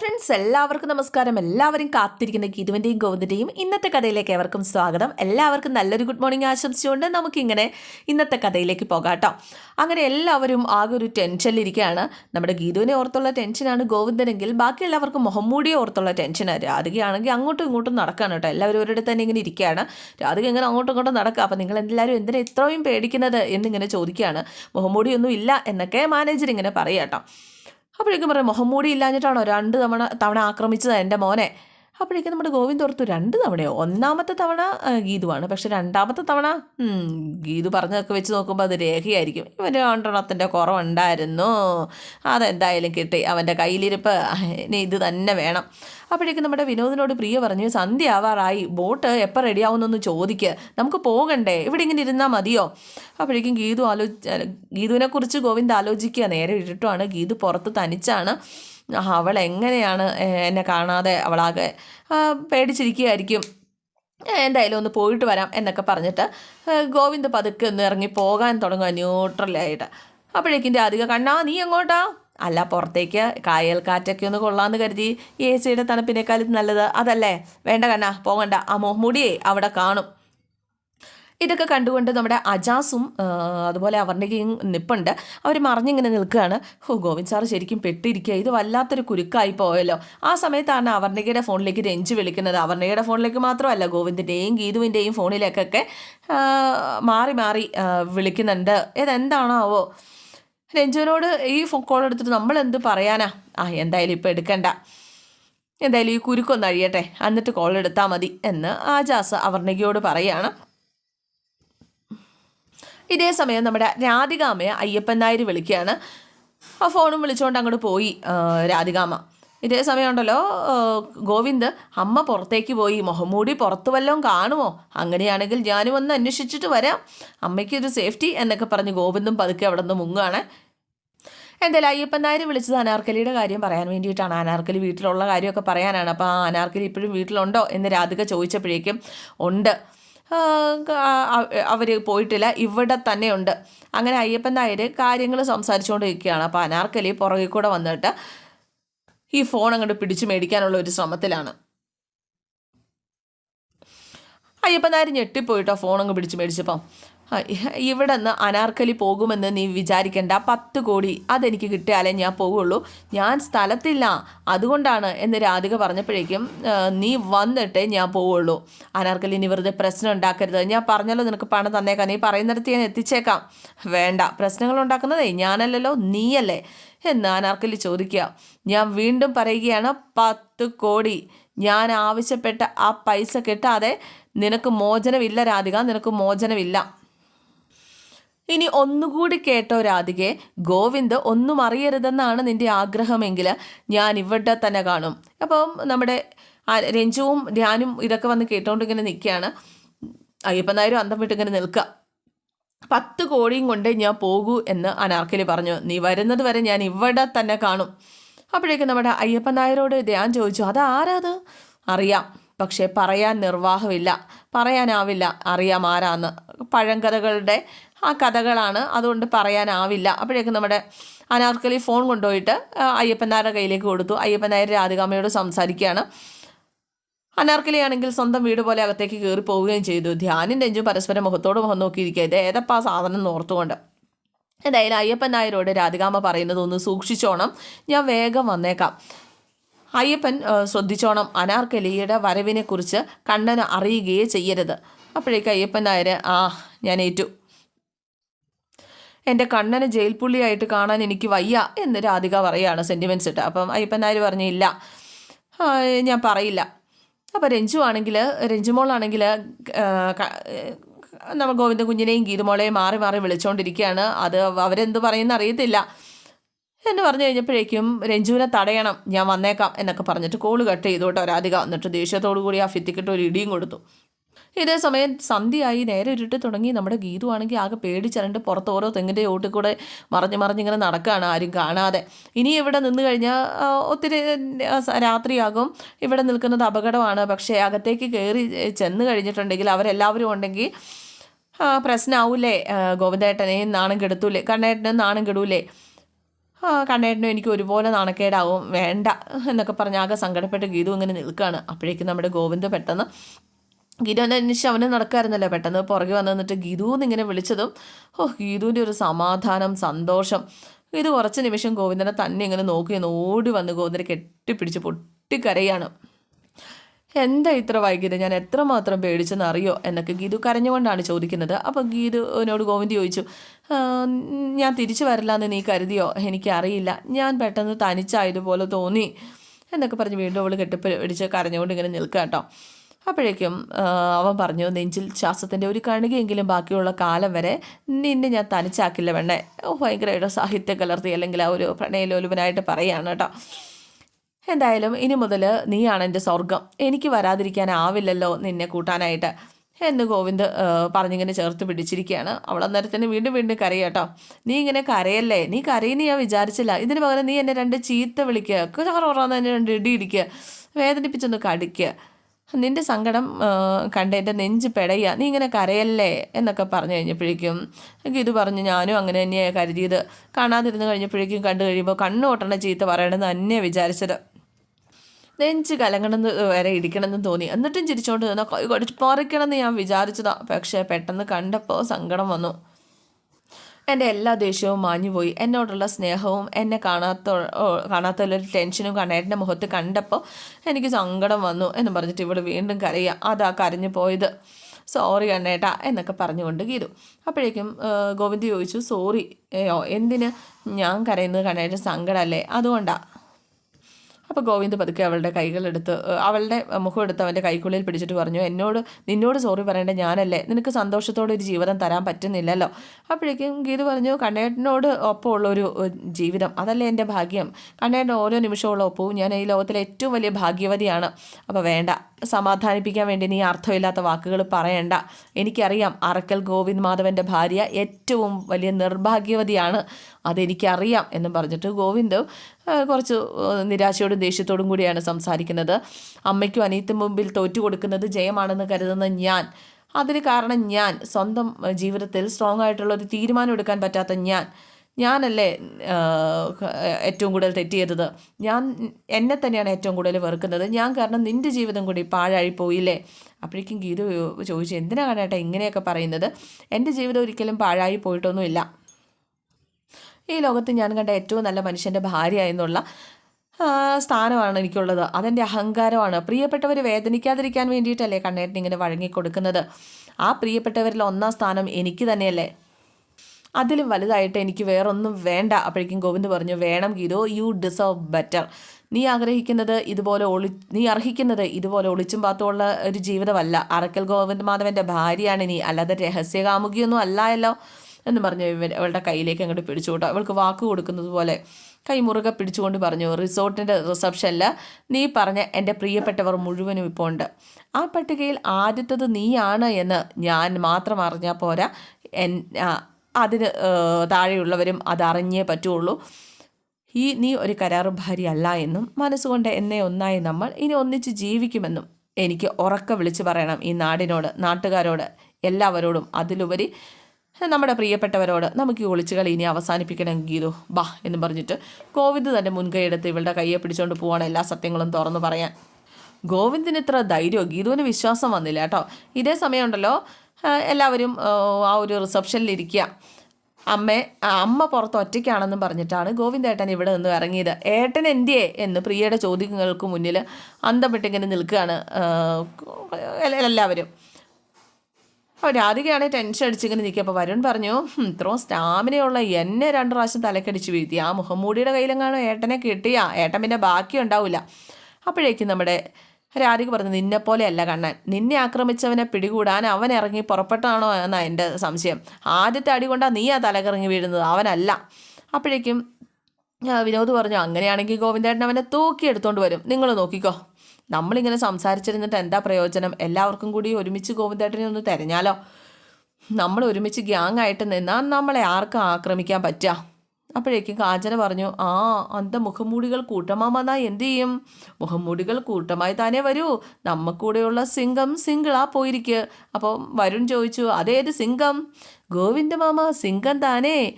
Friends എല്ലാവർക്കും നമസ്കാരം. എല്ലാവരും കാത്തിരിക്കുന്ന ഗീതുവിന്റെയും ഗോവിന്ദന്റെയും ഇന്നത്തെ കഥയിലേക്ക് ഏവർക്കും സ്വാഗതം. എല്ലാവർക്കും നല്ലൊരു ഗുഡ് മോർണിംഗ് ആശംസിച്ചുകൊണ്ട് നമുക്കിങ്ങനെ ഇന്നത്തെ കഥയിലേക്ക് പോകാം കേട്ടോ. അങ്ങനെ എല്ലാവരും ആകെ ഒരു ടെൻഷനിലിരിക്കുകയാണ് നമ്മുടെ ഗീതുവിനെ ഓർത്തുള്ള ടെൻഷനാണ് ഗോവിന്ദനെങ്കിൽ ബാക്കി എല്ലാവർക്കും മുഹമ്മൂടിയെ ഓർത്തുള്ള ടെൻഷനാണ് രാധികയാണെങ്കിൽ അങ്ങോട്ടും ഇങ്ങോട്ടും നടക്കുകയാണ് കേട്ടോ. എല്ലാവരും ഒരിടത്ത് തന്നെ ഇങ്ങനെ ഇരിക്കുകയാണ്. രാധിക ഇങ്ങനെ അങ്ങോട്ടും ഇങ്ങോട്ടും നടക്കുക. അപ്പോൾ നിങ്ങൾ എല്ലാവരും എന്തിനാ ഇത്രയും പേടിക്കുന്നത് എന്നിങ്ങനെ ചോദിക്കുകയാണ്. മുഹമ്മൂടിയൊന്നും ഇല്ല എന്നൊക്കെ മാനേജർ ഇങ്ങനെ പറയാം കേട്ടോ. അപ്പോഴേക്കും പറയും മുഖംമൂടി ഇല്ലാഞ്ഞിട്ടാണോ രണ്ട് തവണ തവണ ആക്രമിച്ചത് എന്റെ മോനെ? അപ്പോഴേക്കും നമ്മുടെ ഗോവിന്ദ് ഓർത്തു രണ്ട് തവണയോ? ഒന്നാമത്തെ തവണ ഗീതുവാണ്. പക്ഷെ രണ്ടാമത്തെ തവണ ഗീതു പറഞ്ഞതൊക്കെ വെച്ച് നോക്കുമ്പോൾ അത് രേഖയായിരിക്കും. ഇവന് രണ്ടെണ്ണത്തിന്റെ കുറവുണ്ടായിരുന്നു. അതെന്തായാലും കിട്ടി. അവന്റെ കയ്യിലിരിപ്പ് ഇനി ഇത് തന്നെ വേണം. അപ്പോഴേക്കും നമ്മുടെ വിനോദിനോട് പ്രിയ പറഞ്ഞു സന്ധ്യ ആവാറായി ബോട്ട് എപ്പോൾ റെഡിയാവുന്നൊന്ന് ചോദിക്ക്. നമുക്ക് പോകണ്ടേ? ഇവിടെ ഇങ്ങനെ ഇരുന്നാൽ മതിയോ? അപ്പോഴേക്കും ഗീതു ആലോചി ഗീതുവിനെക്കുറിച്ച് ഗോവിന്ദ് ആലോചിക്കുക നേരെ ഇട്ടിട്ടുമാണ് ഗീതു പുറത്ത് തനിച്ചാണ്. അവൾ എങ്ങനെയാണ് എന്നെ കാണാതെ അവളാകെ പേടിച്ചിരിക്കുകയായിരിക്കും. എന്തായാലും ഒന്ന് പോയിട്ട് വരാം എന്നൊക്കെ പറഞ്ഞിട്ട് ഗോവിന്ദ പതുക്കെ ഒന്ന് ഇറങ്ങി പോകാൻ തുടങ്ങുക ന്യൂട്രലായിട്ട് അപ്പോഴേക്കും രാധിക കണ്ണാ നീ എങ്ങോട്ടാ? അല്ല പുറത്തേക്ക്. കായൽ കാറ്റൊക്കെ ഒന്ന് കൊള്ളാമെന്ന് കരുതി. എ സിയുടെ തണുപ്പിനേക്കാളും നല്ലത് അതല്ലേ? വേണ്ട കണ്ണാ പോകണ്ട. ആ മുഹമ്മൂടിയെ അവിടെ കാണും. ഇതൊക്കെ കണ്ടുകൊണ്ട് നമ്മുടെ അജാസും അതുപോലെ അവർണികയും നിപ്പുണ്ട്. അവർ മറിഞ്ഞിങ്ങനെ നിൽക്കുകയാണ്. ഓ ഗോവിന്ദ് സാർ ശരിക്കും പെട്ടിരിക്കുക. ഇത് വല്ലാത്തൊരു കുരുക്കായി പോയല്ലോ. ആ സമയത്താണ് അവർണികയുടെ ഫോണിലേക്ക് രഞ്ജ് വിളിക്കുന്നത്. അവർണികയുടെ ഫോണിലേക്ക് മാത്രമല്ല ഗോവിന്ദിന്റെയും ഗീതുവിന്റെയും ഫോണിലേക്കൊക്കെ മാറി മാറി വിളിക്കുന്നുണ്ട് വിളിക്കുന്നുണ്ട്. ഇതെന്താണാവോ? രഞ്ജുവിനോട് ഈ ഫോൺ കോൾ എടുത്തിട്ട് നമ്മൾ എന്ത് പറയാനാ? ആ എന്തായാലും ഇപ്പോൾ എടുക്കണ്ട. എന്തായാലും ഈ കുരുക്കൊന്ന് അഴിയട്ടെ. എന്നിട്ട് കോൾ എടുത്താൽ മതി എന്ന് ആജാസ് അവർണികയോട് പറയാണ്. ഇതേ സമയം നമ്മുടെ രാധികാമയെ അയ്യപ്പൻ നായർ വിളിക്കുകയാണ്. ആ ഫോണും വിളിച്ചുകൊണ്ട് അങ്ങോട്ട് പോയി രാധികാമ ഇതേ സമയമുണ്ടല്ലോ ഗോവിന്ദ് അമ്മ പുറത്തേക്ക് പോയി മുഹമ്മൂടി പുറത്ത് വല്ലതും കാണുമോ? അങ്ങനെയാണെങ്കിൽ ഞാനും ഒന്ന് അന്വേഷിച്ചിട്ട് വരാം. അമ്മയ്ക്ക് ഒരു സേഫ്റ്റി എന്നൊക്കെ പറഞ്ഞ് ഗോവിന്ദും പതുക്കെ അവിടെ നിന്ന് മുങ്ങുകയാണ് എന്തായാലും അയ്യപ്പൻ നായർ വിളിച്ചത് അനാർക്കലിയുടെ കാര്യം പറയാൻ വേണ്ടിയിട്ടാണ്. അനാർക്കലി വീട്ടിലുള്ള കാര്യമൊക്കെ പറയാനാണ്. അപ്പോൾ ആ അനാർക്കലി ഇപ്പോഴും വീട്ടിലുണ്ടോ എന്ന് രാധിക ചോദിച്ചപ്പോഴേക്കും ഉണ്ട്. അവർ പോയിട്ടില്ല. ഇവിടെ തന്നെയുണ്ട് അങ്ങനെ അയ്യപ്പൻ നായർ കാര്യങ്ങൾ സംസാരിച്ചുകൊണ്ടിരിക്കുകയാണ് അപ്പോൾ അനാർക്കലി പുറകിൽ കൂടെ വന്നിട്ട് ഈ ഫോൺ അങ്ങോട്ട് പിടിച്ചു മേടിക്കാനുള്ള ഒരു ശ്രമത്തിലാണ്. അയ്യപ്പൻ നായർ ഞെട്ടിപ്പോയിട്ടോ ഫോൺ അങ്ങ് പിടിച്ച് മേടിച്ചപ്പം. ഇവിടെ നിന്ന് അനാർക്കലി പോകുമെന്ന് നീ വിചാരിക്കേണ്ട. പത്ത് കോടി അതെനിക്ക് കിട്ടിയാലേ ഞാൻ പോകുള്ളൂ. ഞാൻ സ്ഥലത്തില്ല. അതുകൊണ്ടാണ് എന്ന് രാധിക പറഞ്ഞപ്പോഴേക്കും നീ വന്നിട്ടേ ഞാൻ പോവുള്ളൂ. അനാർക്കലി നീ വെറുതെ പ്രശ്നം ഉണ്ടാക്കരുത്. ഞാൻ പറഞ്ഞല്ലോ നിനക്ക് പണം തന്നേക്കാം. നീ പറയുന്നിടത്ത് ഞാൻ എത്തിച്ചേക്കാം. വേണ്ട. പ്രശ്നങ്ങൾ ഉണ്ടാക്കുന്നതേ ഞാനല്ലല്ലോ നീയല്ലേ? എന്ന് അനാർക്കലി ചോദിക്കുക. ഞാൻ വീണ്ടും പറയുകയാണ് പത്ത് കോടി. ഞാൻ ആവശ്യപ്പെട്ട ആ പൈസ കിട്ടാതെ നിനക്ക് മോചനമില്ല രാധിക. നിനക്ക് മോചനമില്ല. ഇനി ഒന്നുകൂടി കേട്ടോ രാധികെ. ഗോവിന്ദ് ഒന്നും അറിയരുതെന്നാണ് നിന്റെ ആഗ്രഹമെങ്കിൽ ഞാൻ ഇവിടെ തന്നെ കാണും. അപ്പം നമ്മുടെ രഞ്ജുവും ധ്യാനും ഇതൊക്കെ വന്ന് കേട്ടോണ്ട് ഇങ്ങനെ നിൽക്കുകയാണ്. അയ്യപ്പൻ നായരും അന്തം വിട്ട് ഇങ്ങനെ നിൽക്കുക. പത്ത് കോടിയും കൊണ്ടേ ഞാൻ പോകൂ എന്ന് അനാർക്കലി പറഞ്ഞു. നീ വരുന്നത് വരെ ഞാൻ ഇവിടെ തന്നെ കാണും. അപ്പോഴേക്കും നമ്മുടെ അയ്യപ്പൻ നായരോട് ധ്യാൻ ചോദിച്ചു അത് ആരാത് അറിയാം. പക്ഷേ പറയാൻ നിർവാഹമില്ല. പറയാനാവില്ല. അറിയാം ആരാന്ന്. പഴങ്കഥകളുടെ ആ കഥകളാണ് അതുകൊണ്ട് പറയാനാവില്ല. അപ്പോഴേക്കും നമ്മുടെ അനാർക്കലി ഫോൺ കൊണ്ടുപോയിട്ട് അയ്യപ്പനാരുടെ കയ്യിലേക്ക് കൊടുത്തു. അയ്യപ്പനായർ രാധികാമ്മയോട് സംസാരിക്കുകയാണ്. അനാർക്കലിയാണെങ്കിൽ സ്വന്തം വീട് പോലെ അകത്തേക്ക് കയറി പോവുകയും ചെയ്തു. ധ്യാനും രഞ്ജും പരസ്പരം മുഖത്തോട് മുഖം നോക്കിയിരിക്കുക ഇത് ഏതപ്പാ സാധനം ഓർത്തുകൊണ്ട്. എന്തായാലും അയ്യപ്പൻ നായരോട് രാധികാമ്മ പറയുന്നത് ഒന്ന് സൂക്ഷിച്ചോണം. ഞാൻ വേഗം വന്നേക്കാം. അയ്യപ്പൻ ശ്രദ്ധിച്ചോണം. അനാർക്കലിയുടെ വരവിനെക്കുറിച്ച് കണ്ണന് അറിയുകയേ ചെയ്യരുത്. അപ്പോഴേക്ക് അയ്യപ്പൻ നായർ ആ ഞാൻ ഏറ്റു. എന്റെ കണ്ണനെ ജയിൽ പുള്ളിയായിട്ട് കാണാൻ എനിക്ക് വയ്യ എന്ന് രാധിക പറയുകയാണ് സെന്റിമെന്റ്സ് ഇട്ട്. അപ്പം അയ്യപ്പൻ നായർ പറഞ്ഞില്ല ഞാൻ പറയില്ല. അപ്പോൾ രഞ്ജു ആണെങ്കിൽ രഞ്ജുമോളാണെങ്കിൽ നമ്മൾ ഗോവിന്ദ കുഞ്ഞിനെയും ഗീതുമോളെയും മാറി മാറി വിളിച്ചുകൊണ്ടിരിക്കുകയാണ് അത് അവരെന്ത് പറയുന്ന അറിയത്തില്ല. എന്ന് പറഞ്ഞു കഴിഞ്ഞപ്പോഴേക്കും രഞ്ജുവിനെ തടയണം ഞാൻ വന്നേക്കാം എന്നൊക്കെ പറഞ്ഞിട്ട് കോൾ കട്ട് ചെയ്തു കേട്ടോ രാധിക. എന്നിട്ട് ദേഷ്യത്തോടു കൂടി ആ ഫിത്തിക്കിട്ട് ഒരു ഇടിയും കൊടുത്തു. ഇതേ സമയം സന്ധ്യയായി. നേരെ ഇരുട്ട് തുടങ്ങി. നമ്മുടെ ഗീതു ആണെങ്കിൽ ആകെ പേടിച്ചരണ്ട് പുറത്ത് ഓരോ തെങ്ങിന്റെ ഓട്ടിൽ കൂടെ മറിഞ്ഞ് മറിഞ്ഞിങ്ങനെ നടക്കുകയാണ് ആരും കാണാതെ. ഇനി ഇവിടെ നിന്ന് കഴിഞ്ഞാൽ ഒത്തിരി രാത്രിയാകും. ഇവിടെ നിൽക്കുന്നത് അപകടമാണ്. പക്ഷേ അകത്തേക്ക് കയറി ചെന്ന് കഴിഞ്ഞിട്ടുണ്ടെങ്കിൽ അവരെല്ലാവരും ഉണ്ടെങ്കിൽ പ്രശ്നമാവൂലേ ഗോവിന്ദേട്ടനെ ഗോവിന്ദേട്ടനെയും നാണം കെടുത്തൂലേ? കണ്ണേട്ടനും നാണം കെടൂലേ? കണ്ണേട്ടനും എനിക്ക് ഒരുപോലെ നാണക്കേടാവും. വേണ്ട എന്നൊക്കെ പറഞ്ഞ് ആകെ സങ്കടപ്പെട്ട് ഗീതു ഇങ്ങനെ നിൽക്കുകയാണ് അപ്പോഴേക്കും നമ്മുടെ ഗോവിന്ദ് പെട്ടെന്ന് ഗീതുവിനെ അന്വേഷിച്ച് അവന് നടക്കായിരുന്നല്ലോ പെട്ടെന്ന് പുറകെ വന്നു നിന്നിട്ട് ഗീതു എന്നിങ്ങനെ വിളിച്ചതും ഓ ഗീതുവിന്റെ ഒരു സമാധാനം സന്തോഷം. ഇത് കുറച്ച് നിമിഷം ഗോവിന്ദനെ തന്നെ ഇങ്ങനെ നോക്കി ഒന്ന് ഓടി വന്ന് ഗോവിന്ദനെ കെട്ടിപ്പിടിച്ച് പൊട്ടിക്കരയാണ്. എന്താ ഇത്ര വൈകിയത്? ഞാൻ എത്രമാത്രം പേടിച്ചെന്ന് അറിയോ? എന്നൊക്കെ ഗീതു കരഞ്ഞുകൊണ്ടാണ് ചോദിക്കുന്നത്. അപ്പോൾ ഗീതുവിനോട് ഗോവിന്ദ് ചോദിച്ചു ഞാൻ തിരിച്ചു വരില്ല എന്ന് നീ കരുതിയോ? എനിക്കറിയില്ല. ഞാൻ പെട്ടെന്ന് തനിച്ചായതുപോലെ തോന്നി. എന്നൊക്കെ പറഞ്ഞ് വീണ്ടും അവൾ കെട്ടിപ്പിടിച്ച് കരഞ്ഞുകൊണ്ട് ഇങ്ങനെ നിൽക്കുക കേട്ടോ. അപ്പോഴേക്കും അവൻ പറഞ്ഞു നെഞ്ചിൽ ശ്വാസത്തിന്റെ ഒരു കണികയെങ്കിലും ബാക്കിയുള്ള കാലം വരെ നിന്നെ ഞാൻ തനിച്ചാക്കില്ല വേണ്ടേ ഭയങ്കരമായിട്ട് സാഹിത്യ കലർത്തി അല്ലെങ്കിൽ ആ ഒരു പ്രണയലോലുപനായിട്ട് പറയുകയാണ് കേട്ടോ. എന്തായാലും ഇനി മുതൽ നീയാണ് എന്റെ സ്വർഗം എനിക്ക് വരാതിരിക്കാനാവില്ലല്ലോ നിന്നെ കൂട്ടാനായിട്ട്. എന്ന് ഗോവിന്ദ് പറഞ്ഞിങ്ങനെ ചേർത്ത് പിടിച്ചിരിക്കുകയാണ്. അവൾ അന്നേരത്തിന് വീണ്ടും വീണ്ടും കരയാട്ടോ നീ ഇങ്ങനെ കരയല്ലേ? നീ കരയെന്ന് ഞാൻ വിചാരിച്ചില്ല. ഇതിന് പകരം നീ എന്നെ രണ്ട് ചീത്ത വിളിക്കുക. ചോറോറാന്ന് എന്നെ രണ്ട് ഇടി ഇടിക്കുക വേദനിപ്പിച്ചൊന്ന് കടിക്കുക. നിന്റെ സങ്കടം കണ്ട എന്റെ നെഞ്ച് പെടയുക നീ ഇങ്ങനെ കരയല്ലേ എന്നൊക്കെ പറഞ്ഞു കഴിഞ്ഞപ്പോഴേക്കും ഇത് പറഞ്ഞു ഞാനും അങ്ങനെ തന്നെയാണ് കരുതിയത്. കാണാതിരുന്ന് കഴിഞ്ഞപ്പോഴേക്കും കണ്ടു കഴിയുമ്പോൾ കണ്ണു ഒട്ടണ ചീത്ത പറയണമെന്ന് തന്നെ വിചാരിച്ചത്. നെഞ്ച് കലങ്ങണമെന്ന് വരെ ഇടിക്കണമെന്ന് തോന്നി. എന്നിട്ടും ചിരിച്ചോണ്ട് നിന്ന കൈ ഞാൻ വിചാരിച്ചതാണ് പക്ഷേ പെട്ടെന്ന് കണ്ടപ്പോൾ സങ്കടം വന്നു. എന്റെ എല്ലാ ദേഷ്യവും മാഞ്ഞുപോയി. എന്നോടുള്ള സ്നേഹവും എന്നെ കാണാത്ത കാണാത്തുള്ള ടെൻഷനും കണ്ണേട്ടന്റെ മുഖത്ത് കണ്ടപ്പോൾ എനിക്ക് സങ്കടം വന്നു എന്ന് പറഞ്ഞിട്ട് ഇവിടെ വീണ്ടും കരയുക. അതാ കരഞ്ഞു പോയത്. സോറി കണ്ണേട്ടാ എന്നൊക്കെ പറഞ്ഞുകൊണ്ട് ഗീതു അപ്പോഴേക്കും ഗോവിന്ദ് ചോദിച്ചു സോറി ഏയോ എന്തിന്? ഞാൻ കരയുന്നത് കണ്ണേട്ട സങ്കടമല്ലേ? അതുകൊണ്ടാണ് അപ്പോൾ ഗോവിന്ദ് പതുക്കെ അവളുടെ കൈകളെടുത്ത് അവളുടെ മുഖം എടുത്ത് അവന്റെ കൈക്കുള്ളിൽ പിടിച്ചിട്ട് പറഞ്ഞു എന്നോട് നിന്നോട് സോറി പറയേണ്ട ഞാനല്ലേ? നിനക്ക് സന്തോഷത്തോടെ ഒരു ജീവിതം തരാൻ പറ്റുന്നില്ലല്ലോ? അപ്പോഴേക്കും ഗീത് പറഞ്ഞു കണ്ണേട്ടനോട് ഒപ്പമുള്ള ഒരു ജീവിതം അതല്ലേ എന്റെ ഭാഗ്യം? കണ്ണേട്ടൻ ഓരോ നിമിഷമുള്ള ഒപ്പവും. ഞാൻ ഈ ലോകത്തിലെ ഏറ്റവും വലിയ ഭാഗ്യവതിയാണ്. അപ്പോൾ വേണ്ട സമാധാനിപ്പിക്കാൻ വേണ്ടി നീ അർത്ഥമില്ലാത്ത വാക്കുകൾ പറയണ്ട. എനിക്കറിയാം അറക്കൽ ഗോവിന്ദ് മാധവന്റെ ഭാര്യ ഏറ്റവും വലിയ നിർഭാഗ്യവതിയാണ്. അതെനിക്കറിയാം എന്ന് പറഞ്ഞിട്ട് ഗോവിന്ദ് കുറച്ച് നിരാശയോടും ദേഷ്യത്തോടും കൂടിയാണ് സംസാരിക്കുന്നത്. അമ്മയ്ക്കും അനിയത്തും മുമ്പിൽ തോറ്റു കൊടുക്കുന്നത് ജയമാണെന്ന് കരുതുന്ന ഞാൻ അതിന് കാരണം ഞാൻ. സ്വന്തം ജീവിതത്തിൽ സ്ട്രോങ് ആയിട്ടുള്ള ഒരു തീരുമാനം എടുക്കാൻ പറ്റാത്ത ഞാൻ. ഞാനല്ലേ ഏറ്റവും കൂടുതൽ തെറ്റിയത് ഞാൻ എന്നെ തന്നെയാണ് ഏറ്റവും കൂടുതൽ വെറുക്കുന്നത്. ഞാൻ കാരണം നിന്റെ ജീവിതം കൂടി പാഴായി പോയില്ലേ അപ്പോഴേക്കും ഗീതു ചോദിച്ചു എന്തിനാണ് കേട്ടോ ഇങ്ങനെയൊക്കെ പറയുന്നത്? എന്റെ ജീവിതം ഒരിക്കലും പാഴായി പോയിട്ടൊന്നുമില്ല. ഈ ലോകത്ത് ഞാൻ കണ്ട ഏറ്റവും നല്ല മനുഷ്യന്റെ ഭാര്യ എന്നുള്ള സ്ഥാനമാണ് എനിക്കുള്ളത്. അതെന്റെ അഹങ്കാരമാണ്. പ്രിയപ്പെട്ടവർ വേദനിക്കാതിരിക്കാൻ വേണ്ടിയിട്ടല്ലേ കണ്ണേട്ടൻ ഇങ്ങനെ വഴങ്ങിക്കൊടുക്കുന്നത് ആ പ്രിയപ്പെട്ടവരിൽ ഒന്നാം സ്ഥാനം എനിക്ക് തന്നെയല്ലേ? അതിലും വലുതായിട്ട് എനിക്ക് വേറൊന്നും വേണ്ട. അപ്പോഴേക്കും ഗോവിന്ദ് പറഞ്ഞു വേണം ഗീതോ യു ഡിസേർവ് ബെറ്റർ നീ ആഗ്രഹിക്കുന്നത് ഇതുപോലെ ഒളി നീ അർഹിക്കുന്നത് ഇതുപോലെ ഒളിച്ചും പാത്തുമുള്ള ഒരു ജീവിതമല്ല. അറക്കൽ ഗോവിന്ദ് മാധവന്റെ ഭാര്യയാണ് നീ. അല്ലാതെ രഹസ്യകാമുകിയൊന്നും അല്ലായല്ലോ എന്ന് പറഞ്ഞു ഇവൻ. അവളുടെ കയ്യിലേക്ക് അങ്ങോട്ട് പിടിച്ചു അവൾക്ക് വാക്ക് കൊടുക്കുന്നത് പോലെ കൈമുറുകെ പിടിച്ചുകൊണ്ട് പറഞ്ഞു റിസോർട്ടിന്റെ റിസപ്ഷനിൽ നീ പറഞ്ഞ എന്റെ പ്രിയപ്പെട്ടവർ മുഴുവനും ഇപ്പോൾ ഉണ്ട്. ആ പട്ടികയിൽ ആദ്യത്തത് നീയാണ് എന്ന് ഞാൻ മാത്രം അറിഞ്ഞാൽ പോരാ. എൻ അതിന് താഴെയുള്ളവരും അതറിഞ്ഞേ പറ്റുള്ളൂ. ഈ നീ ഒരു കരാർ ഭാര്യ അല്ല എന്നും മനസ്സുകൊണ്ട് എന്നെ ഒന്നായി നമ്മൾ ഇനി ഒന്നിച്ച് ജീവിക്കുമെന്നും എനിക്ക് ഉറക്ക വിളിച്ചു പറയണം ഈ നാടിനോട് നാട്ടുകാരോട് എല്ലാവരോടും. അതിലുപരി നമ്മുടെ പ്രിയപ്പെട്ടവരോട് നമുക്ക് ഈ ഒളിച്ചുകളി ഇനി അവസാനിപ്പിക്കണം ഗീതു. ബാ എന്ന് പറഞ്ഞിട്ട് ഗോവിന്ദ് തന്റെ മുൻകൈ എടുത്ത് ഇവളുടെ കയ്യെ പിടിച്ചുകൊണ്ട് പോവാണ് എല്ലാ സത്യങ്ങളും തുറന്നു പറയാൻ. ഗോവിന്ദിന് ഇത്ര ധൈര്യമോ? ഗീതുവിന് വിശ്വാസം വന്നില്ല കേട്ടോ. ഇതേ സമയമുണ്ടല്ലോ എല്ലാവരും ആ, ഒരു റിസപ്ഷനിൽ ഇരിക്കുക അമ്മ അമ്മ പുറത്ത് ഒറ്റയ്ക്കാണെന്നും പറഞ്ഞിട്ടാണ് ഗോവിന്ദേട്ടൻ ഇവിടെ നിന്ന് ഇറങ്ങിയത്. ഏട്ടൻ എന്തിയേ എന്ന് പ്രിയയുടെ ചോദ്യങ്ങൾക്ക് മുന്നിൽ അന്തപ്പെട്ടിങ്ങനെ നിൽക്കുകയാണ് എല്ലാവരും. അപ്പോൾ രാധികയാണ് ടെൻഷൻ അടിച്ചിങ്ങനെ നിൽക്കുക. അപ്പോൾ വരുൺ പറഞ്ഞു "ഹും, ഇത്രയും സ്റ്റാമിനയുള്ള എന്നെ രണ്ട് പ്രാവശ്യം തലക്കടിച്ച് വീഴ്ത്തി. ആ മുഹമ്മൂടിയുടെ കയ്യിലെങ്ങാണോ ഏട്ടനെ കിട്ടിയാ? ഏട്ടൻ പിന്നെ ബാക്കി ഉണ്ടാവില്ല അപ്പോഴേക്കും നമ്മുടെ രാധിക പറഞ്ഞു നിന്നെ അല്ല കണ്ണൻ. നിന്നെ ആക്രമിച്ചവനെ പിടികൂടാൻ അവൻ ഇറങ്ങി പുറപ്പെട്ടാണോ എന്നാണ് എന്റെ സംശയം. ആദ്യത്തെ അടി കൊണ്ടാണ് നീ ആ തലകറങ്ങി വീഴുന്നത്. അവനല്ല. അപ്പോഴേക്കും വിനോദ് പറഞ്ഞു അങ്ങനെയാണെങ്കിൽ ഗോവിന്ദേട്ടൻ അവനെ തൂക്കിയെടുത്തോണ്ട് വരും. നിങ്ങൾ നോക്കിക്കോ. നമ്മളിങ്ങനെ സംസാരിച്ചിരുന്നിട്ട് എന്താ പ്രയോജനം? എല്ലാവർക്കും കൂടി ഒരുമിച്ച് ഗോവിന്ദേട്ടനെ ഒന്ന് തിരഞ്ഞാലോ. നമ്മൾ ഒരുമിച്ച് ഗ്യാങ് ആയിട്ട് നിന്നാൽ നമ്മളെ ആർക്കും ആക്രമിക്കാൻ പറ്റുക അപ്പോഴേക്കും കാഞ്ചന പറഞ്ഞു ആ അന്ത മുഖംമൂടികൾ കൂട്ടമാ വന്നാൽ എന്തു ചെയ്യും? മുഖംമൂടികൾ കൂട്ടമായി തന്നെ വരൂ. നമ്മക്കൂടെയുള്ള സിംഗം സിംഗിളാ പോയിരിക്കുക അപ്പോൾ വരുൺ ചോദിച്ചു അതേത് സിംഗം? ഗോവിന്ദ മാമ സിംഗം താനേ.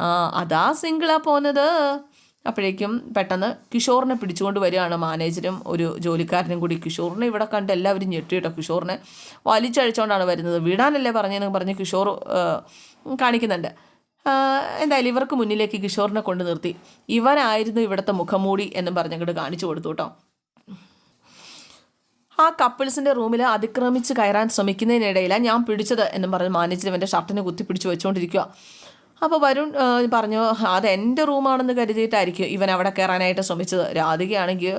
ആ അതാ സിംഗിളാ പോന്നത്. അപ്പോഴേക്കും പെട്ടെന്ന് കിഷോറിനെ പിടിച്ചുകൊണ്ട് വരികയാണ് മാനേജരും ഒരു ജോലിക്കാരനും കൂടി. കിഷോറിനെ ഇവിടെ കണ്ട് എല്ലാവരും ഞെട്ടിയിട്ടോ കിഷോറിനെ വലിച്ചഴിച്ചുകൊണ്ടാണ് വരുന്നത്. വിടാനല്ലേ പറഞ്ഞതെന്ന് പറഞ്ഞ് കിഷോർ കാണിക്കുന്നുണ്ട്. എന്തായാലും ഇവർക്ക് മുന്നിലേക്ക് കിഷോറിനെ കൊണ്ട് നിർത്തി. ഇവനായിരുന്നു ഇവിടുത്തെ മുഖംമൂടി എന്നും പറഞ്ഞങ്ങോട്ട് കാണിച്ചു കൊടുത്തു കേട്ടോ ആ കപ്പിൾസിന്റെ റൂമിൽ അതിക്രമിച്ച് കയറാൻ ശ്രമിക്കുന്നതിനിടയിലാണ് ഞാൻ പിടിച്ചത് എന്നും പറഞ്ഞ് മാനേജർ എന്റെ ഷർട്ടിനെ കുത്തിപ്പിടിച്ച് വെച്ചുകൊണ്ടിരിക്കുക അപ്പോൾ വരുൺ പറഞ്ഞു അത് എന്റെ റൂമാണെന്ന് കരുതിയിട്ടായിരിക്കും ഇവൻ അവിടെ കയറാനായിട്ട് ശ്രമിച്ചത്. രാധികയാണെങ്കിൽ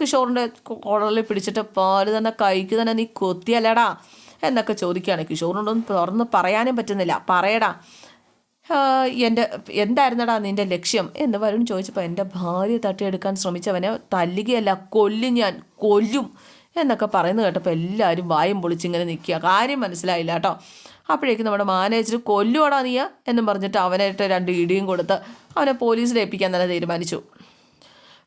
കിഷോറിന്റെ കോളറിൽ പിടിച്ചിട്ട് പാൽ തന്നെ കൈക്ക് തന്നെ നീ കൊത്തിയല്ലടാ എന്നൊക്കെ ചോദിക്കുകയാണ്. കിഷോറിനോടൊന്നും തുറന്ന് പറയാനും പറ്റുന്നില്ല. പറയടാ എന്റെ എന്തായിരുന്നടാ നിന്റെ ലക്ഷ്യം? എന്ന് വരുൺ ചോദിച്ചപ്പോൾ എന്റെ ഭാര്യ തട്ടിയെടുക്കാൻ ശ്രമിച്ചവനെ തല്ലുകയല്ല കൊല്ലും ഞാൻ കൊല്ലും എന്നൊക്കെ പറയുന്നത് കേട്ടപ്പോൾ എല്ലാവരും വായും പൊളിച്ചിങ്ങനെ നിൽക്കുക. കാര്യം മനസ്സിലായില്ല കേട്ടോ. അപ്പോഴേക്കും നമ്മുടെ മാനേജർ കൊല്ലുവാടാ നീയ എന്നും പറഞ്ഞിട്ട് അവനായിട്ട് രണ്ട് ഇടിയും കൊടുത്ത് അവനെ പോലീസിൽ ഏൽപ്പിക്കാൻ തന്നെ തീരുമാനിച്ചു.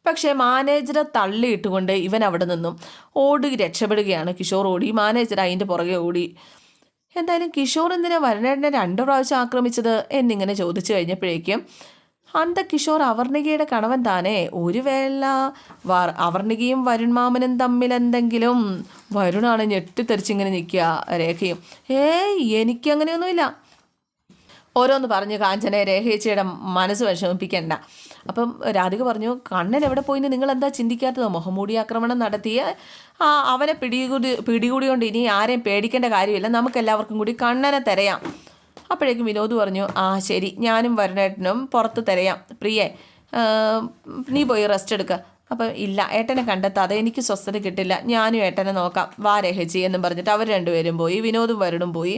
പക്ഷേ മാനേജറെ തള്ളിയിട്ടുകൊണ്ട് ഇവൻ അവിടെ നിന്നും ഓടി രക്ഷപ്പെടുകയാണ് കിഷോർ ഓടി. മാനേജർ അതിന്റെ പുറകെ ഓടി. എന്തായാലും കിഷോർ എന്തിനാ വരണേട്ടനെ രണ്ടു പ്രാവശ്യം ആക്രമിച്ചത് എന്നിങ്ങനെ ചോദിച്ചു കഴിഞ്ഞപ്പോഴേക്കും അന്ത കിഷോർ അവർണികയുടെ കണവൻ താനേ. ഒരു വേള അവർണികയും അവർണികയും വരുൺമാമനും തമ്മിൽ എന്തെങ്കിലും വരുണാണ് ഞെട്ടിത്തെറിച്ചിങ്ങനെ നിൽക്കുക രേഖയും. ഏയ് എനിക്കങ്ങനെയൊന്നുമില്ല ഓരോന്ന് പറഞ്ഞു കാഞ്ചനെ രേഖയച്ചയുടെ മനസ്സ് വിഷമിപ്പിക്കണ്ട അപ്പം രാധിക പറഞ്ഞു കണ്ണൻ എവിടെ പോയിന്ന്? നിങ്ങൾ എന്താ ചിന്തിക്കാത്തത്? മുഹമ്മൂടി ആക്രമണം നടത്തിയ അവനെ പിടികൂടി പിടികൂടിയോണ്ട് ഇനി ആരെയും പേടിക്കേണ്ട കാര്യമില്ല. നമുക്ക് എല്ലാവർക്കും കൂടി കണ്ണനെ തിരയാം. അപ്പോഴേക്കും വിനോദ് പറഞ്ഞു ആ ശരി. ഞാനും വരണേട്ടനും പുറത്ത് തിരയാം. പ്രിയേ നീ പോയി റെസ്റ്റ് എടുക്കുക അപ്പം ഇല്ല ഏട്ടനെ കണ്ടെത്താതെ എനിക്ക് സ്വസ്ഥത കിട്ടില്ല. ഞാനും ഏട്ടനെ നോക്കാം. വാ രഹജി എന്നും പറഞ്ഞിട്ട് അവർ രണ്ടുപേരും പോയി വിനോദും വരുണും പോയി.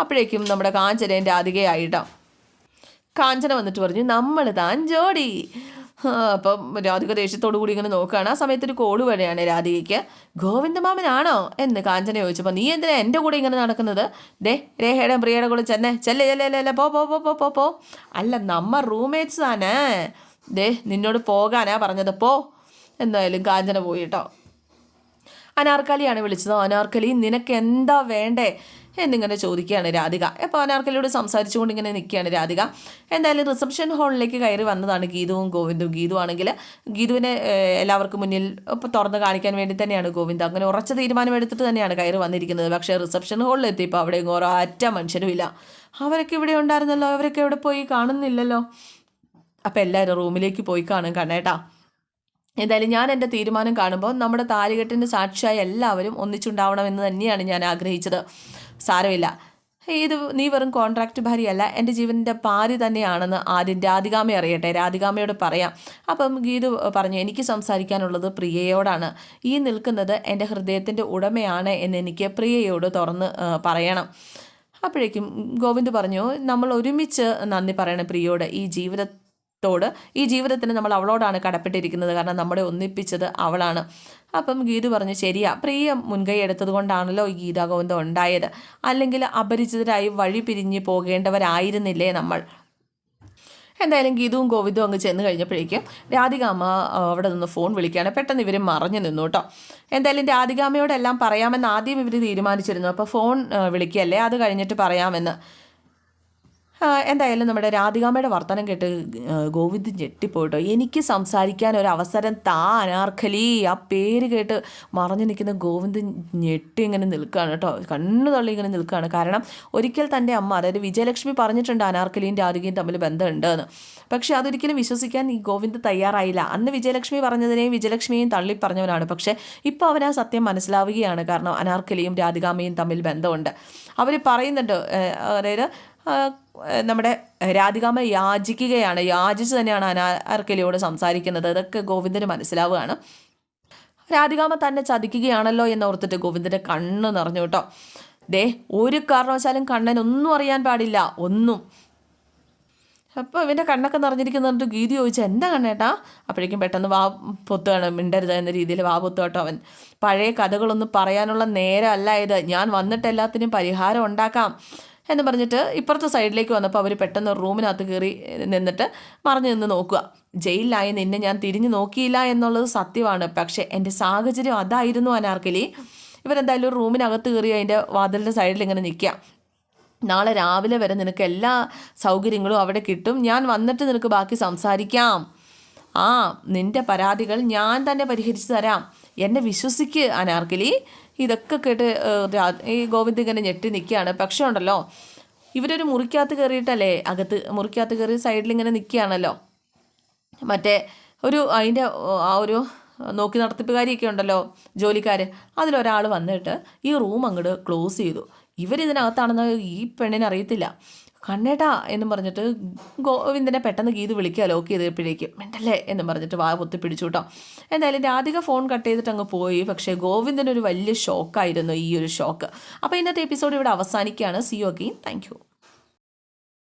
അപ്പോഴേക്കും നമ്മുടെ കാഞ്ചനയും രാധികയായിട്ടോ. കാഞ്ചന വന്നിട്ട് പറഞ്ഞു നമ്മൾ താൻ ജോഡി അപ്പം രാധിക ദേഷ്യത്തോടു കൂടി ഇങ്ങനെ നോക്കുകയാണ്. ആ സമയത്ത് ഒരു കോൾ വരെയാണ് രാധികയ്ക്ക്. ഗോവിന്ദമാമനാണോ? എന്ന് കാഞ്ചന ചോദിച്ചപ്പോൾ നീ എന്തിനാ എന്റെ കൂടെ ഇങ്ങനെ നടക്കുന്നത്? ദേ രേഖയുടെ പ്രിയയുടെ കൂടെ ചെന്നെ. ചെല്ലേ ചെല്ലേ ചെല്ലേ പോ പോ പോ പോ പോ പോ. അല്ല നമ്മ റൂംമേറ്റ്സ് ആണ്. ദേ നിന്നോട് പോകാനാ പറഞ്ഞത്. പോ. എന്തായാലും കാഞ്ചന പോയിട്ടോ അനാർക്കലിയാണ് വിളിച്ചത്. അനാർക്കലി നിനക്ക് എന്താ വേണ്ടേ? എന്നിങ്ങനെ ചോദിക്കുകയാണ് രാധിക. അപ്പോൾ അനാർക്കലിയോട് സംസാരിച്ചുകൊണ്ട് ഇങ്ങനെ നിൽക്കുകയാണ് രാധിക. എന്തായാലും റിസപ്ഷൻ ഹാളിലേക്ക് കയറി വന്നതാണ് ഗീതുവും ഗോവിന്ദും. ഗീതു ആണെങ്കിൽ ഗീതുവിനെ എല്ലാവർക്കും മുന്നിൽ ഇപ്പോൾ തുറന്ന് കാണിക്കാൻ വേണ്ടി തന്നെയാണ് ഗോവിന്ദ്. അങ്ങനെ ഉറച്ച തീരുമാനം എടുത്തിട്ട് തന്നെയാണ് കയറി വന്നിരിക്കുന്നത്. പക്ഷേ റിസപ്ഷൻ ഹാളിൽ എത്തിയപ്പോൾ അവിടെ ഒരൊറ്റ മനുഷ്യരും ഇല്ല. അവരൊക്കെ ഇവിടെ ഉണ്ടായിരുന്നല്ലോ. അവരൊക്കെ ഇവിടെ പോയി കാണുന്നില്ലല്ലോ. അപ്പോൾ എല്ലാവരും റൂമിലേക്ക് പോയി കാണും കണ്ണേട്ടാ. എന്തായാലും ഞാൻ എന്റെ തീരുമാനം കാണുമ്പോൾ നമ്മുടെ താലികെട്ടിന്റെ സാക്ഷിയായ എല്ലാവരും ഒന്നിച്ചുണ്ടാവണമെന്ന് തന്നെയാണ് ഞാൻ ആഗ്രഹിച്ചത്. സാരമില്ല. ഇത് നീ വെറും കോൺട്രാക്റ്റ് ഭാര്യയല്ല എന്റെ ജീവന്റെ ഭാര്യ തന്നെയാണെന്ന് ആദ്യം രാധികാമ അറിയട്ടെ. രാധികാമയോട് പറയാം. അപ്പം ഗീതു പറഞ്ഞു എനിക്ക് സംസാരിക്കാനുള്ളത് പ്രിയയോടാണ്. ഈ നിൽക്കുന്നത് എന്റെ ഹൃദയത്തിന്റെ ഉടമയാണ് എന്ന് എനിക്ക് പ്രിയയോട് തുറന്ന് പറയണം. അപ്പോഴേക്കും ഗോവിന്ദ് പറഞ്ഞു നമ്മൾ ഒരുമിച്ച് നന്ദി പറയണം പ്രിയയോട്. ഈ ജീവിതത്തോട് ഈ ജീവിതത്തിന് നമ്മൾ അവളോടാണ് കടപ്പെട്ടിരിക്കുന്നത്. കാരണം നമ്മളെ ഒന്നിപ്പിച്ചത് അവളാണ്. അപ്പം ഗീതു പറഞ്ഞു ശരിയാ പ്രിയ മുൻകൈ എടുത്തത് കൊണ്ടാണല്ലോ ഈ ഗീതാഗോവിന്ദം ഉണ്ടായത്. അല്ലെങ്കിൽ അപരിചിതരായി വഴി പിരിഞ്ഞ് പോകേണ്ടവരായിരുന്നില്ലേ നമ്മൾ? എന്തായാലും ഗീതവും ഗോവിന്ദും അങ്ങ് ചെന്ന് കഴിഞ്ഞപ്പോഴേക്കും രാധികാമ്മ ആ, അവിടെ നിന്ന് ഫോൺ വിളിക്കുകയാണ്. പെട്ടെന്ന് ഇവർ മറഞ്ഞു നിന്നു കേട്ടോ. എന്തായാലും രാധികാമ്മയോടെല്ലാം പറയാമെന്ന് ആദ്യം ഇവർ തീരുമാനിച്ചിരുന്നു. അപ്പോൾ ഫോൺ വിളിക്കുകയല്ലേ? അത് കഴിഞ്ഞിട്ട് പറയാമെന്ന്. എന്തായാലും നമ്മുടെ രാധികാമ്മയുടെ വർത്തനം കേട്ട് ഗോവിന്ദൻ ഗോവിന്ദ് ഞെട്ടിപ്പോയിട്ടോ. എനിക്ക് സംസാരിക്കാൻ ഒരു അവസരം താ അനാർക്കലി. ആ പേര് കേട്ട് മറഞ്ഞു നിൽക്കുന്ന ഗോവിന്ദൻ ഞെട്ടി ഇങ്ങനെ നിൽക്കുകയാണ് കേട്ടോ. കണ്ണു തള്ളി ഇങ്ങനെ നിൽക്കുകയാണ്. കാരണം ഒരിക്കൽ തന്റെ അമ്മ അതായത് വിജയലക്ഷ്മി പറഞ്ഞിട്ടുണ്ട് അനാർക്കലിയും രാധികയും തമ്മിൽ ബന്ധമുണ്ട് എന്ന് പക്ഷേ അതൊരിക്കലും വിശ്വസിക്കാൻ ഈ ഗോവിന്ദ് തയ്യാറായില്ല. അന്ന് വിജയലക്ഷ്മി പറഞ്ഞതിനെയും വിജയലക്ഷ്മിയെയും തള്ളി പറഞ്ഞവനാണ്. പക്ഷേ ഇപ്പോൾ അവൻ ആ സത്യം മനസ്സിലാവുകയാണ്. കാരണം അനാർക്കലിയും രാധികാമ്മയും തമ്മിൽ ബന്ധമുണ്ട്. അവർ പറയുന്നുണ്ട് അതായത് നമ്മുടെ രാധികാമ്മ യാചിക്കുകയാണ് യാചിച്ച് തന്നെയാണ് അനാർക്കലിയോട് സംസാരിക്കുന്നത്. അതൊക്കെ ഗോവിന്ദന് മനസ്സിലാവുകയാണ്. രാധികാമ്മ തന്നെ ചതിക്കുകയാണല്ലോ എന്ന് ഓർത്തിട്ട് ഗോവിന്ദന്റെ കണ്ണ് നിറഞ്ഞു കേട്ടോ. ദേ ഒരു കാരണവശാലും കണ്ണൻ ഒന്നും അറിയാൻ പാടില്ല ഒന്നും. അപ്പോൾ ഇവന്റെ കണ്ണൊക്കെ നിറഞ്ഞിരിക്കുന്നുണ്ട്. ഗീതി ചോദിച്ചാൽ എന്താ കണ്ണേട്ടാ? അപ്പോഴേക്കും പെട്ടെന്ന് വാ പൊത്തുകയാണ് മിണ്ടരുത് എന്ന രീതിയിൽ വാ പൊത്തു കേട്ടോ അവൻ. പഴയ കഥകളൊന്നും പറയാനുള്ള നേരമല്ല ഇത്. ഞാൻ വന്നിട്ട് എല്ലാത്തിനും പരിഹാരം ഉണ്ടാക്കാം. എന്ന് പറഞ്ഞിട്ട് ഇപ്പുറത്തെ സൈഡിലേക്ക് വന്നപ്പോൾ അവർ പെട്ടെന്ന് റൂമിനകത്ത് കയറി നിന്നിട്ട് മറിഞ്ഞു നിന്ന് നോക്കുക. ജയിലിലായി നിന്നെ ഞാൻ തിരിഞ്ഞു നോക്കിയില്ല എന്നുള്ളത് സത്യമാണ്. പക്ഷേ എന്റെ സാഹചര്യം അതായിരുന്നു അനാർക്കലി. ഇവരെന്തായാലും റൂമിനകത്ത് കയറി അതിന്റെ വാതിലിന്റെ സൈഡിൽ ഇങ്ങനെ നിൽക്കുക. നാളെ രാവിലെ വരെ നിനക്ക് എല്ലാ സൗകര്യങ്ങളും അവിടെ കിട്ടും. ഞാൻ വന്നിട്ട് നിനക്ക് ബാക്കി സംസാരിക്കാം. ആ നിന്റെ പരാതികൾ ഞാൻ തന്നെ പരിഹരിച്ചു തരാം. എന്നെ വിശ്വസിക്ക് അനാർക്കലി. ഇതൊക്കെ കേട്ട് ഈ ഗോവിന്ദ് ഇങ്ങനെ ഞെട്ടി നിൽക്കുകയാണ് പക്ഷേ ഉണ്ടല്ലോ ഇവരൊരു മുറിക്കകത്ത് കയറിയിട്ടല്ലേ അകത്ത് മുറിക്കകത്ത് കയറി സൈഡിൽ ഇങ്ങനെ നിൽക്കുകയാണല്ലോ മറ്റേ ഒരു അതിന്റെ ആ ഒരു നോക്കി നടത്തിപ്പുകാരിയൊക്കെ ഉണ്ടല്ലോ ജോലിക്കാർ അതിലൊരാൾ വന്നിട്ട് ഈ റൂം അങ്ങോട്ട് ക്ലോസ് ചെയ്തു. ഇവരിതിനകത്താണെന്ന് ഈ പെണ്ണിന് അറിയത്തില്ല. കണ്ണേട്ടാ എന്ന് പറഞ്ഞിട്ട് ഗോവിന്ദനെ പെട്ടെന്ന് ഗീത് വിളിക്കുക ലോക്ക് ചെയ്തപ്പോഴേക്കും മിണ്ടല്ലേ എന്ന് പറഞ്ഞിട്ട് വാ പൊത്തി പിടിച്ചു കേട്ടോ എന്തായാലും രാധിക ഫോൺ കട്ട് ചെയ്തിട്ട് അങ്ങ് പോയി. പക്ഷേ ഗോവിന്ദൻ ഒരു വലിയ ഷോക്കായിരുന്നു ഈ ഒരു ഷോക്ക് അപ്പോൾ ഇന്നത്തെ എപ്പിസോഡ് ഇവിടെ അവസാനിക്കുകയാണ്. C you again thank